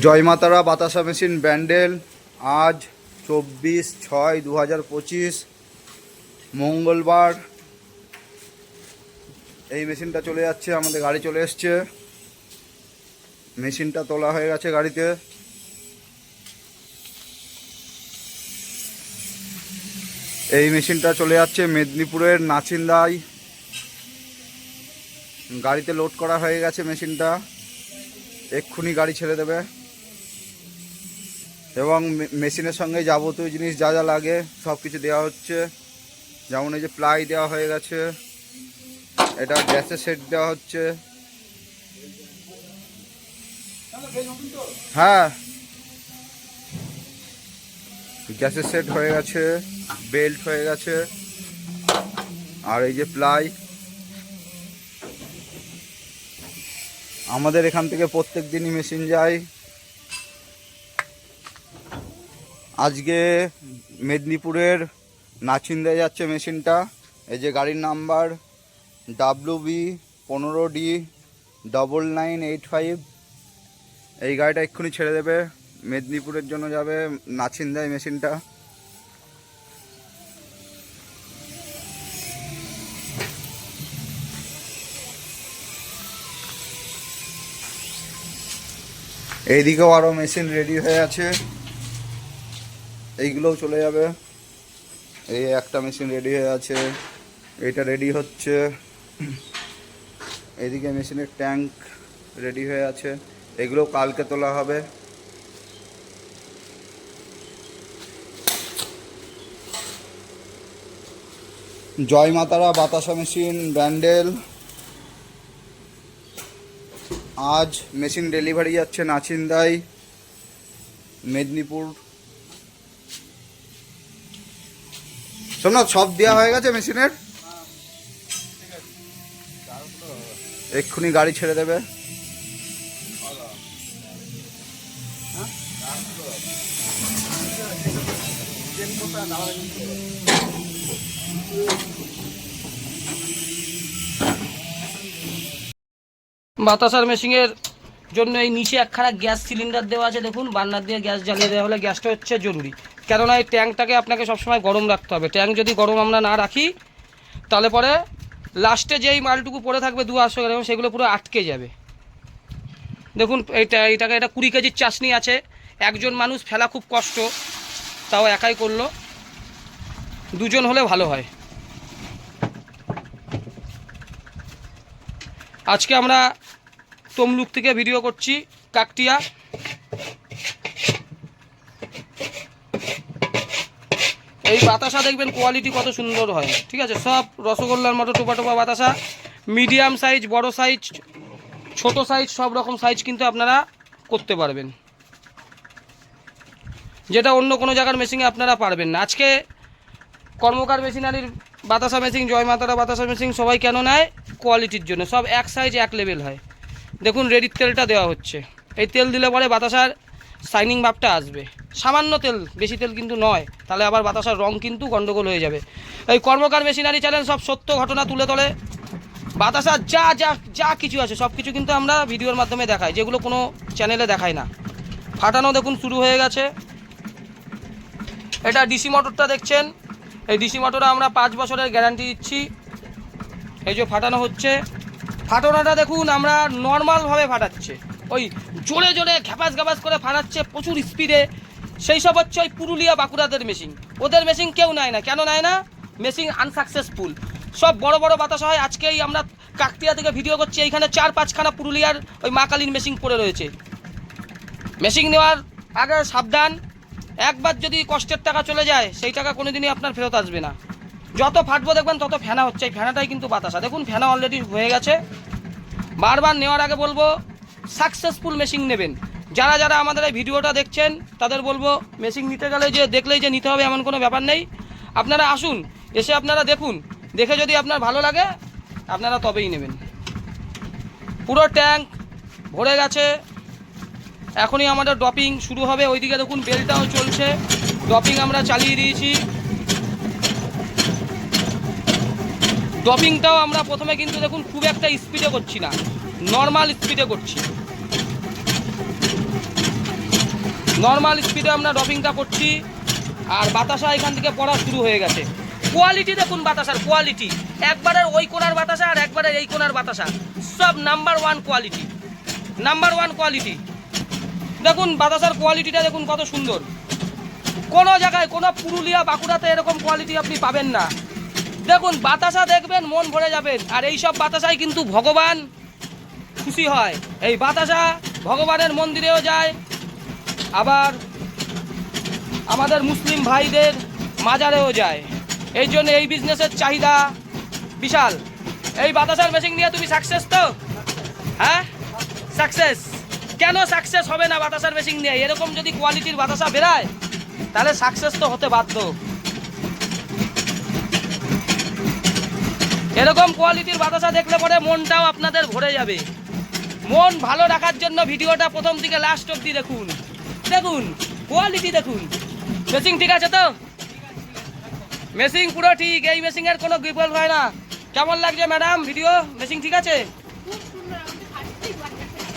জয়মাতারা বাতাসা মেশিন ব্যান্ডেল আজ চব্বিশ ছয় দু হাজার পঁচিশ। মঙ্গলবার এই মেশিনটা চলে যাচ্ছে, আমাদের গাড়ি চলে এসছে। মেশিনটা তোলা হয়ে গেছে গাড়িতে। এই মেশিনটা চলে যাচ্ছে মেদিনীপুরের নাচিন্দায়। গাড়িতে লোড করা হয়ে গেছে মেশিনটা। এক্ষুনি গাড়ি ছেড়ে দেবে। এবং মেশিনের সঙ্গে যাবতীয় জিনিস যা যা লাগে সব কিছু দেওয়া হচ্ছে। যেমন এই যে প্লাই দেওয়া হয়ে গেছে, এটা গ্যাসের সেট দেওয়া হচ্ছে। হ্যাঁ। গ্যাসের সেট হয়ে গেছে বেল্ট হয়ে গেছে, আর এই যে প্লাই আমাদের এখান থেকে প্রত্যেক দিনই মেশিন যায়। আজকে মেদিনীপুরের নাচিন্দায় যাচ্ছে মেশিনটা। এই যে গাড়ির নাম্বার ডাব্লু বি পনেরো D double nine eight five এই গাড়িটা এক্ষুনি ছেড়ে দেবে। মেদিনীপুরের জন্য যাবে নাচিন্দায় মেশিনটা। এইদিকেও আরও মেশিন রেডি হয়ে আছে। এইগুলোও চলে যাবে। এই একটা মেশিন রেডি হয়ে আছে। এটা রেডি হচ্ছে। এদিকে মেশিনের ট্যাঙ্ক রেডি হয়ে আছে। এগুলো কালকে তোলা হবে। জয় মাতারা বাতাসা মেশিন ব্যান্ডেল। আজ মেশিন ডেলিভারি যাচ্ছে নাচিন্দাই মেদিনীপুর সোমনাথ সব দেওয়া হয়ে গেছে মেশিনের? এক্ষুনি গাড়ি ছেড়ে দেবে। বাতাসার মেশিনের জন্য এই নিচে একখানা গ্যাস সিলিন্ডার দেওয়া আছে, দেখুন বার্নার দিয়ে গ্যাস জ্বালিয়ে দেওয়া হলে গ্যাসটা হচ্ছে জরুরি। কেননা এই ট্যাঙ্কটাকে আপনাকে সবসময় গরম রাখতে হবে। ট্যাঙ্ক যদি গরম আমরা না রাখি, তাহলে পরে লাস্টে যেই মালটুকু পড়ে থাকবে দু আটশো গ্রাম, সেগুলো পুরো আটকে যাবে। দেখুন, এইটা, এইটাকে এটা কুড়ি কেজির চাশনি আছে। একজন মানুষ ফেলা খুব কষ্ট, তাও একাই করল। দুজন হলে ভালো হয়। আজকে আমরা তমলুক থেকে ভিডিও করছি, কাকটিয়া। এই বাতাসা দেখবেন কোয়ালিটি কত সুন্দর হয়। ঠিক আছে? সব রসগোল্লার মতো টোপা টোপা বাতাসা। মিডিয়াম সাইজ বড় সাইজ ছোট সাইজ সব রকম সাইজ কিন্তু আপনারা করতে পারবেন। যেটা অন্য কোনো জায়গার মেশিনে আপনারা পারবেন না। আজকে কর্মকার মেশিনারির বাতাসা মেশিন জয় মাতারা বাতাসা মেশিন সবাই কেন নেয়? কোয়ালিটির জন্য। সব এক সাইজ এক লেভেল হয়। দেখুন রেডির তেলটা দেওয়া হচ্ছে। এই তেল দিলে পরে বাতাসার শাইনিং ভাবটা আসবে। সামান্য তেল, বেশি তেল কিন্তু নয়। তাহলে আবার বাতাসার রং কিন্তু গন্ডগোল হয়ে যাবে। এই কর্মকার মেশিনারি চ্যানেল সব সত্য ঘটনা তুলে তোলে বাতাসার যা যা যা কিছু আছে, সব কিছু কিন্তু আমরা ভিডিওর মাধ্যমে দেখাই, যেগুলো কোনো চ্যানেলে দেখাই না। ফাটানো দেখুন শুরু হয়ে গেছে। এটা ডিসি মোটরটা দেখছেন? এই ডিসি মোটরে আমরা পাঁচ বছরের গ্যারান্টি দিচ্ছি। এই যে ফাটানো হচ্ছে। ফাটানোটা দেখুন, আমরা নর্মালভাবে ফাটাচ্ছে। ওই জোরে জোরে ঘ্যাপাস ঘ্যাপাস করে ফাটাচ্ছে প্রচুর স্পিডে। সেই সব হচ্ছে ওই পুরুলিয়া বাঁকুড়াদের মেশিন ওদের মেশিন কেউ নেয় না। কেন নেয় না? মেশিন আনসাকসেসফুল সব বড় বড় বাতাস হয়। আজকেই আমরা কাকতিয়া থেকে ভিডিও করছি। এইখানে চার পাঁচখানা পুরুলিয়ার ওই মা কালীন মেশিন পড়ে রয়েছে। মেশিন নেওয়ার আগে সাবধান। একবার যদি কষ্টের টাকা চলে যায়, সেই টাকা কোনোদিনই আপনার ফেরত আসবে না। যত ফাটবো দেখবেন, তত ফেনা হচ্ছে। এই ফেনাটাই কিন্তু বাতাসা। দেখুন, ফেনা অলরেডি হয়ে গেছে। বারবার নেওয়ার আগে বলব সাকসেসফুল মেশিন নেবেন। যারা যারা আমাদের এই ভিডিওটা দেখছেন, তাদের বলব মেশিন নিতে গেলে যে দেখলেই যে নিতে হবে, এমন কোনো ব্যাপার নেই। আপনারা আসুন, এসে আপনারা দেখুন। দেখে যদি আপনার ভালো লাগে, আপনারা তবেই নেবেন। পুরো ট্যাঙ্ক ভরে গেছে। এখনই আমাদের ড্রপিং শুরু হবে। ওইদিকে দেখুন বেলটাও চলছে। ড্রপিং আমরা চালিয়ে দিয়েছি। ড্রপিংটাও আমরা প্রথমে কিন্তু দেখুন খুব একটা স্পিডে করছি না। নর্মাল স্পিডে করছি। নর্মাল স্পিডে আমরা ড্রপিংটা করছি আর বাতাসা এখান থেকে পড়া শুরু হয়ে গেছে। কোয়ালিটি দেখুন বাতাসার কোয়ালিটি একবারের ওই কোনার বাতাসা আর একবারের এই কোনার বাতাসা। সব number one quality number one quality দেখুন বাতাসার কোয়ালিটিটা দেখুন কত সুন্দর। কোনো জায়গায়, কোনো পুরুলিয়া বাঁকুড়াতে এরকম কোয়ালিটি আপনি পাবেন না। দেখুন, বাতাসা দেখবেন, মন ভরে যাবেন। আর এই সব বাতাসায় কিন্তু ভগবান খুশি হয়। এই বাতাসা ভগবানের মন্দিরেও যায়। আবার আমাদের মুসলিম ভাইদের মাজারেও যায়। এই জন্য এই বিজনেসের চাহিদা বিশাল। এই বাতাসার মেশিন নিয়ে তুমি সাকসেস তো? হ্যাঁ? সাকসেস কেন সাকসেস হবে না বাতাসার মেশিন নিয়ে? এরকম যদি কোয়ালিটির বাতাসা বেরায়, তাহলে সাকসেস তো হতে বাধ্য। এরকম কোয়ালিটির বাতাসা দেখলে পরে মনটাও আপনাদের ভরে যাবে। মন ভালো রাখার জন্য ভিডিওটা প্রথম থেকে লাস্ট অবধি দেখুন। দেখুন কোয়ালিটি দেখুন। মেশিং ঠিক আছে তো? মেশিং পুরো ঠিক, এই মেশিং এর কোনো বিপল হয় না। কেমন লাগছে ম্যাডাম ভিডিও মেশিং ঠিক আছে?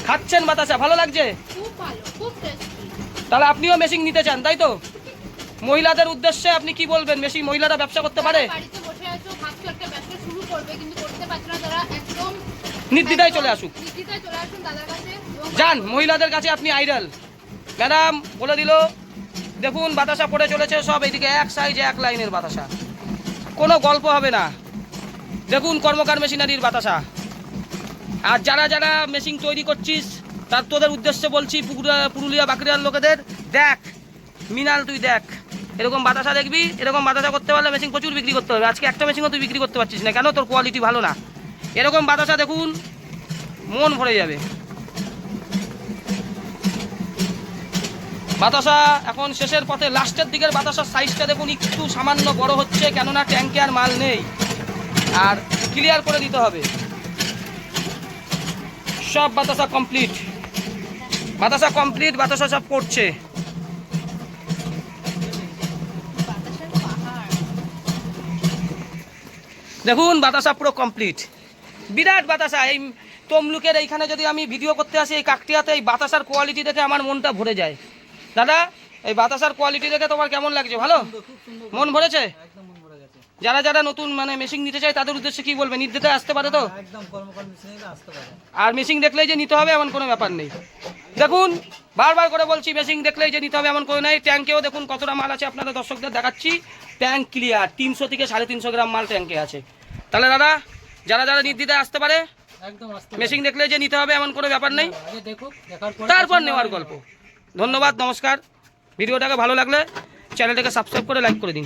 খাচ্ছেন বাতাসা, ভালো লাগছে? তাহলে আপনিও মেশিং নিতে চান, তাই তো? মহিলাদের উদ্দেশ্যে আপনি কি বলবেন? মেশিং মহিলারা ব্যবসা করতে পারে বাড়িতে বসে আছো ভাবছ একটা ব্যবসা শুরু করবে কিন্তু করতে পারছ না তারা একদম নির্দ্বিধায় চলে আসুক। নির্দ্বিধায় চলে আসুন দাদার কাছে। যান মহিলাদের কাছে আপনি আইডল। ম্যাডাম বলে দিল দেখুন বাতাসা পড়ে চলেছে সব এইদিকে এক সাইজ এক লাইনের বাতাসা। কোনো গল্প হবে না। দেখুন কর্মকার মেশিনারির বাতাসা। আর যারা যারা মেশিন তৈরি করছিস তার তোদের উদ্দেশ্যে বলছি পুরুলিয়া বাঁকুড়ার লোকেদের দেখ মিনাল তুই দেখ। এরকম বাতাসা দেখবি, এরকম বাতাসা করতে পারলে মেশিন প্রচুর বিক্রি করতে হবে। আজকে একটা মেশিনও তুই বিক্রি করতে পারছিস না কেন? তোর কোয়ালিটি ভালো না। এরকম বাতাসা দেখুন, মন ভরে যাবে। বাতাসা এখন শেষের পথে লাস্টের দিকের বাতাসার সাইজটা দেখুন একটু সামান্য বড় হচ্ছে, কেননা ট্যাঙ্কে আর মাল নেই। আর ক্লিয়ার করে দিতে হবে। সব বাতাসা কমপ্লিট বাতাসা কমপ্লিট বাতাসা সব পড়ছে। দেখুন বাতাসা পুরো কমপ্লিট বিরাট বাতাসা এই তমলুকের এইখানে যদি আমি ভিডিও করতে আসি এই কাকটিয়াতে এই বাতাসার কোয়ালিটি দেখে আমার মনটা ভরে যায়। দাদা এই বাতাসার কোয়ালিটি দেখে তোমার কেমন লাগছে? ভালো? মন ভরেছে? যারা যারা নতুন মানে মেশিন নিতে চায় তাদের উদ্দেশ্যে কি বলবে? নির্দিতে আসতে পারে তো? আর মেশিন দেখলেই যে নিতে হবে এমন কোনো ব্যাপার নেই। দেখুন বারবার করে বলছি মেশিন দেখলেই যে নিতে হবে এমন কোনো নাই। ট্যাঙ্কেও দেখুন কতটা মাল আছে আপনাদের দর্শকদের দেখাচ্ছি। ট্যাঙ্ক ক্লিয়ার তিনশো থেকে সাড়ে তিনশো গ্রাম মাল ট্যাঙ্কে আছে। তাহলে দাদা যারা যারা নির্দ্বিধায় আসতে পারে মেশিন দেখলে যে নিতে হবে এমন কোনো ব্যাপার নেই। তারপর নেওয়ার গল্প। ধন্যবাদ নমস্কার। ভিডিওটাকে ভালো লাগলে চ্যানেলটাকে সাবস্ক্রাইব করে লাইক করে দিন।